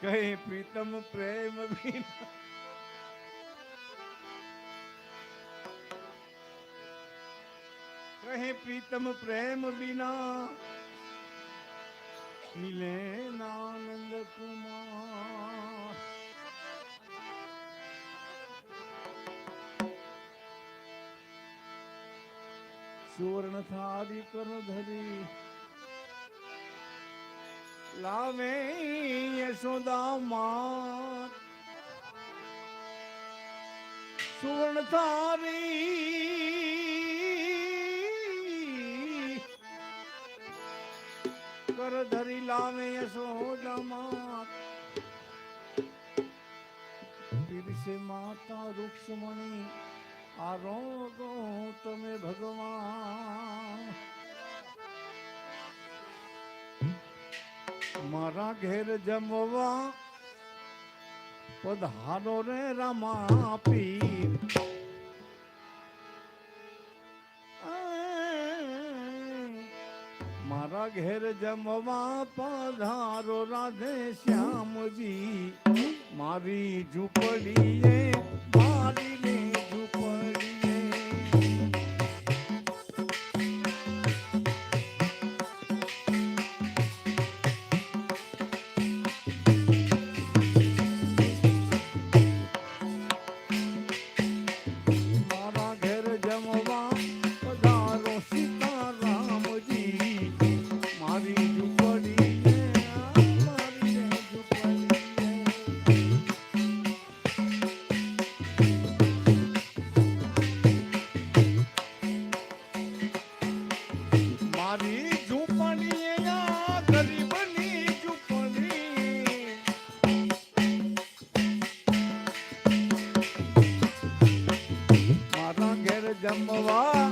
કહે પ્રીતમ પ્રેમ વિના. કહે પ્રીતમ પ્રેમ વિના મિલે આનંદ કુમાર. સુવર્ણ થાદી કર ધરી લાવે યશોદા માં સુવર્ણ થારી. કર ધરી લાવે યશોદા માં દિવસે માતા રૂક્ષમણી આરોગો તમે ભગવાન મારા ઘેર જમવા પધારો રે રામા પી મારા ઘેર જમવા પધારો રાધે શ્યામજી. મારી ઝૂંપડીએ મારી ಬ್ರಹ್ಮವಾ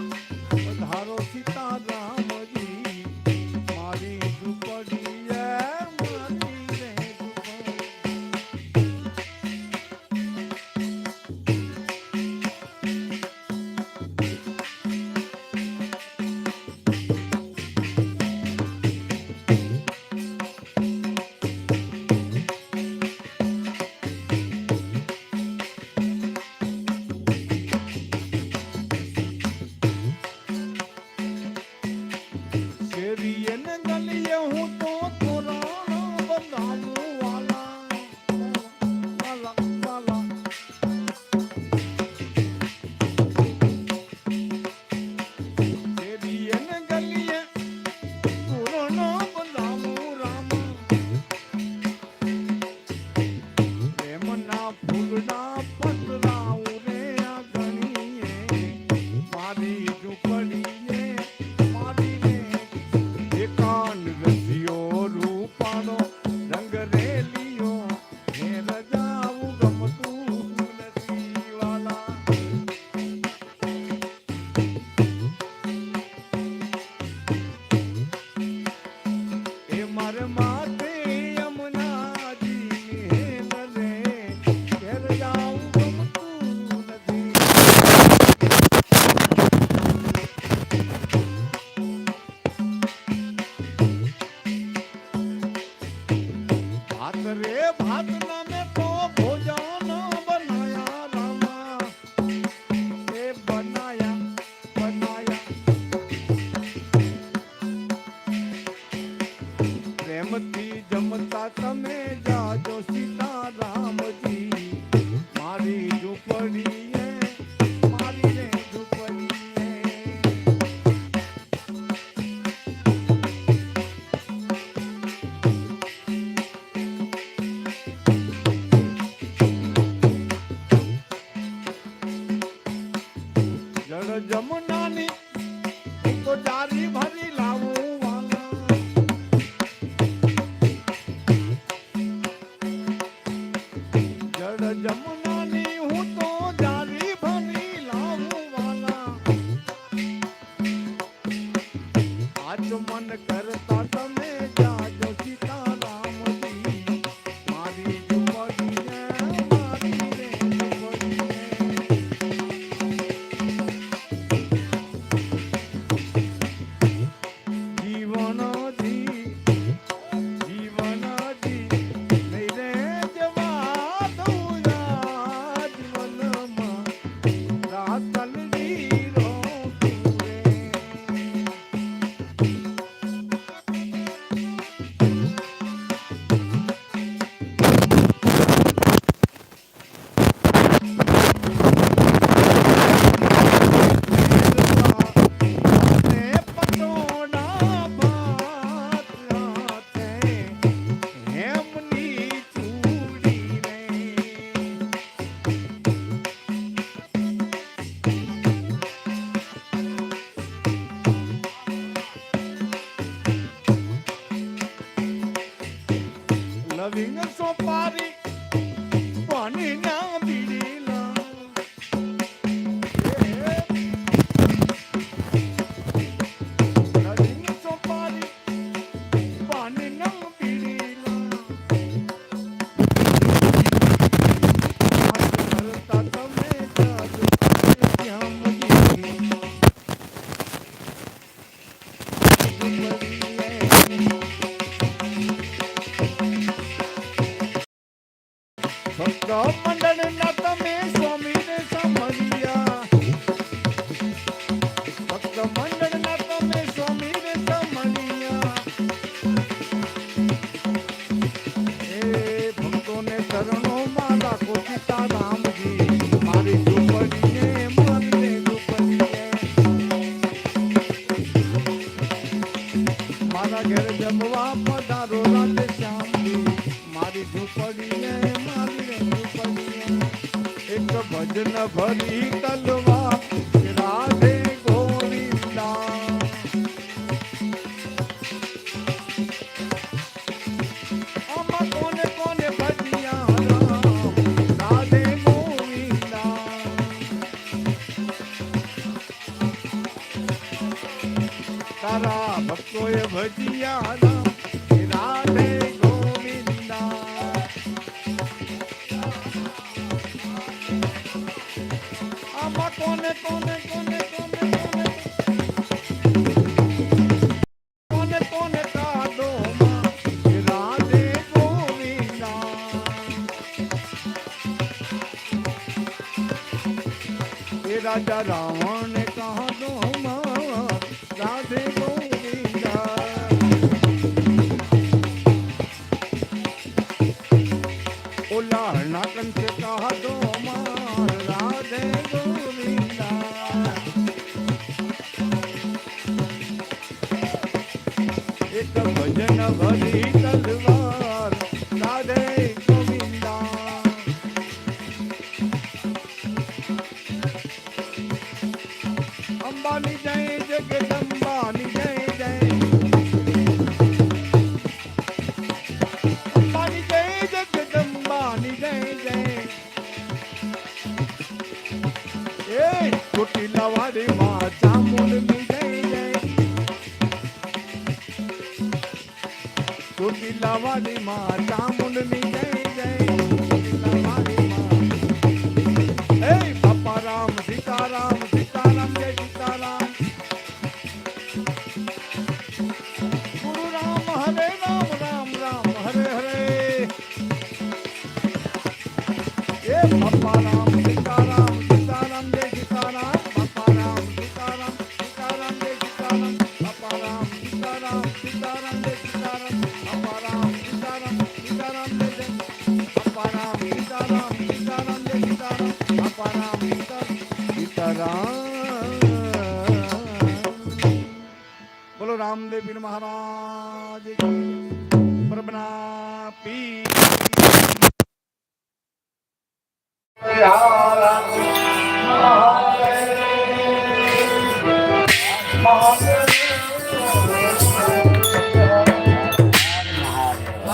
vingança só para બ્રહ્માંડ એક ભજન ભરી કલવા રાધે ગોવિંદા. આમાં કોને કોને ભજિયા રામ રાધે ગોવિંદા. તારા ભક્તોએ રાધે કોને કોને કોને કોને કોને કોને રાજા રામ રે ચોટીલા વાડી માં ચામુંડની જય જય ચોટીલા વાડી માં ચામુંડ સીતારામ સીતારામ, જય સીતારામ. મહારાજ પ્રભના પી મહારાજ